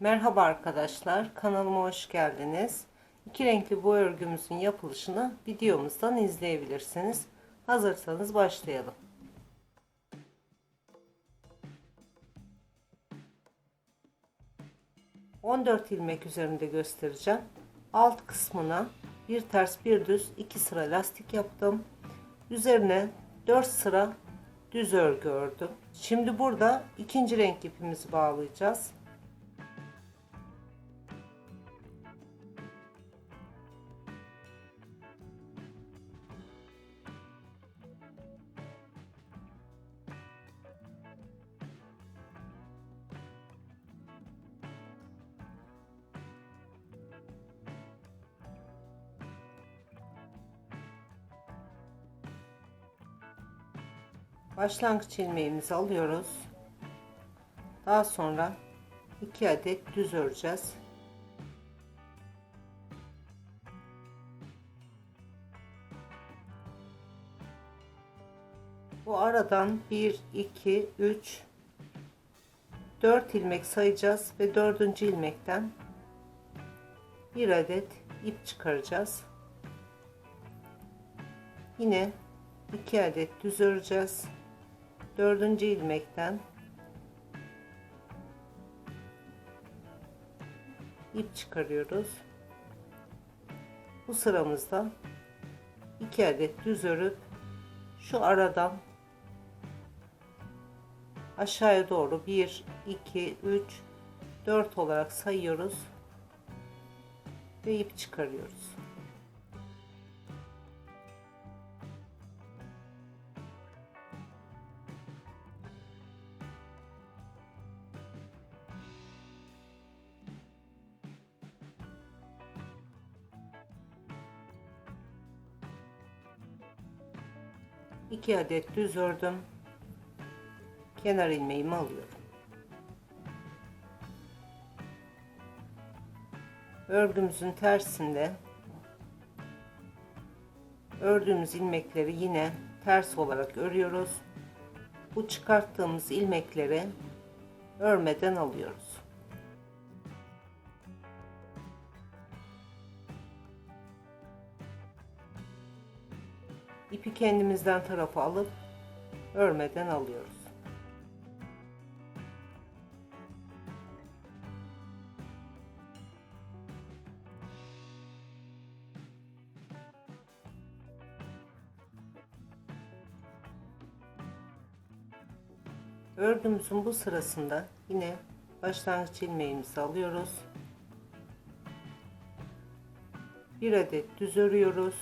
Merhaba arkadaşlar, kanalıma hoş geldiniz. İki renkli bu örgümüzün yapılışını videomuzdan izleyebilirsiniz. Hazırsanız başlayalım. ...14 ilmek üzerinde göstereceğim. Alt kısmına bir ters bir düz iki sıra lastik yaptım. Üzerine 4 sıra düz örgü ördüm. Şimdi burada ikinci renk ipimizi bağlayacağız. Başlangıç ilmeğimizi alıyoruz. Daha sonra 2 adet düz öreceğiz. Bu aradan 1 2 3 4 ilmek sayacağız ve 4. ilmekten bir adet ip çıkaracağız. Yine 2 adet düz öreceğiz dördüncü ilmekten ip çıkarıyoruz. Bu sıramızda iki adet düz örüp şu aradan aşağıya doğru 1 2 3 4 olarak sayıyoruz ve ip çıkarıyoruz. 2 adet düz ördüm. Kenar ilmeğimi alıyorum. Örgümüzün tersinde ördüğümüz ilmekleri yine ters olarak örüyoruz. Bu çıkarttığımız ilmekleri örmeden alıyoruz. İpi kendimizden tarafa alıp örmeden alıyoruz. Örgümüzün bu sırasında yine başlangıç ilmeğimizi alıyoruz. Bir adet düz örüyoruz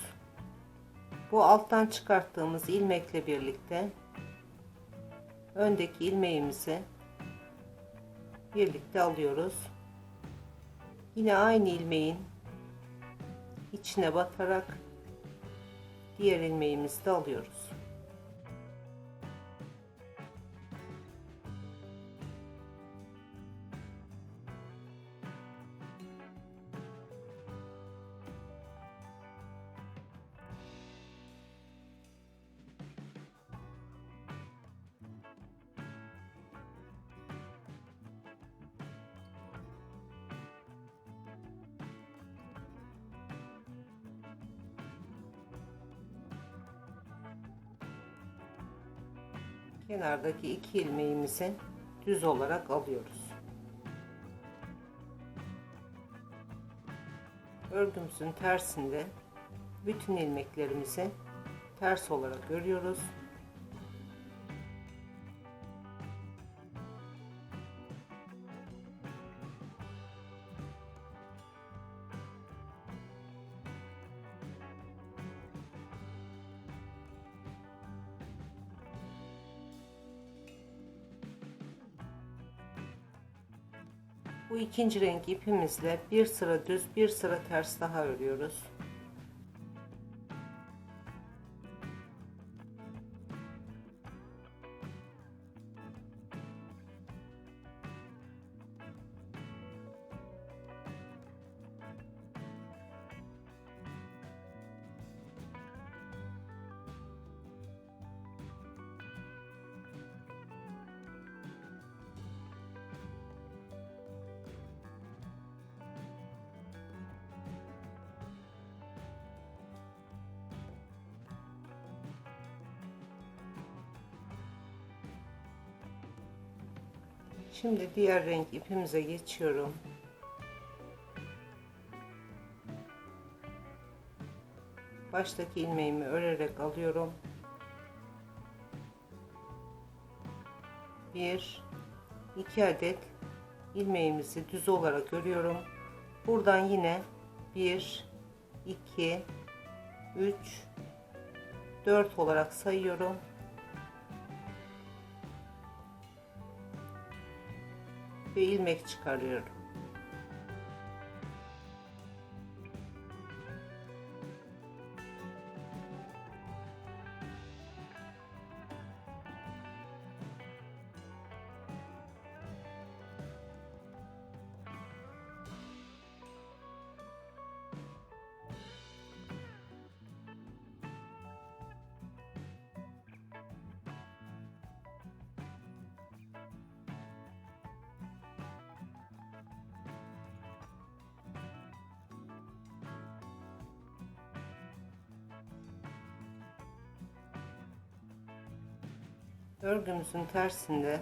bu alttan çıkarttığımız ilmekle birlikte öndeki ilmeğimizi birlikte alıyoruz. Yine aynı ilmeğin içine batarak diğer ilmeğimizi de alıyoruz. Kenardaki iki ilmeğimizi düz olarak alıyoruz. Örgümüzün tersinde bütün ilmeklerimizi ters olarak örüyoruz. Bu ikinci renk ipimizle bir sıra düz bir sıra ters daha örüyoruz. Şimdi diğer renk ipimize geçiyorum. Baştaki ilmeğimi örerek alıyorum. Bir, iki adet ilmeğimizi düz olarak örüyorum. Buradan yine bir, iki, üç, dört olarak sayıyorum. Ve ilmek çıkarıyorum. Örgümüzün tersinde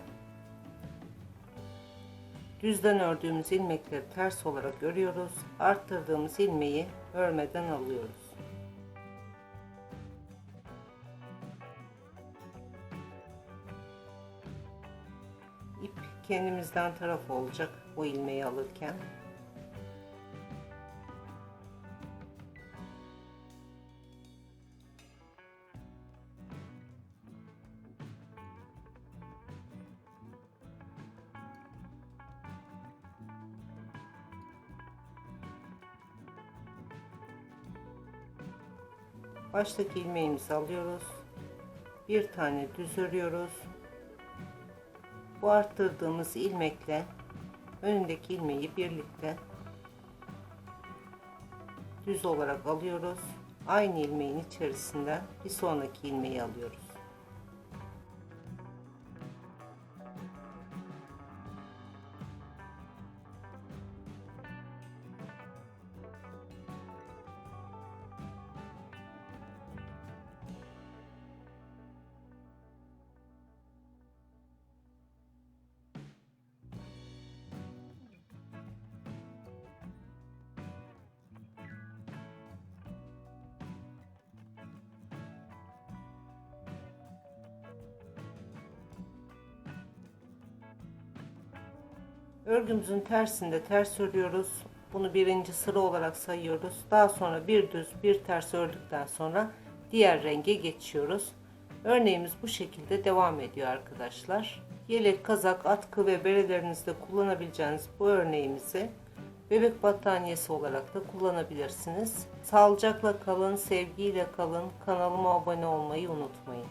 düzden ördüğümüz ilmekleri ters olarak örüyoruz. Arttırdığımız ilmeği örmeden alıyoruz. İp kendimizden taraf olacak o ilmeği alırken. Baştaki ilmeğimizi alıyoruz. Bir tane düz örüyoruz. Bu arttırdığımız ilmekle önündeki ilmeği birlikte düz olarak alıyoruz. Aynı ilmeğin içerisinden bir sonraki ilmeği alıyoruz. Örgümüzün tersinde ters örüyoruz. Bunu birinci sıra olarak sayıyoruz. Daha sonra bir düz bir ters ördükten sonra diğer renge geçiyoruz. Örneğimiz bu şekilde devam ediyor arkadaşlar. Yelek, kazak, atkı ve berelerinizde kullanabileceğiniz bu örneğimizi bebek battaniyesi olarak da kullanabilirsiniz. Sağlıcakla kalın, sevgiyle kalın. Kanalıma abone olmayı unutmayın.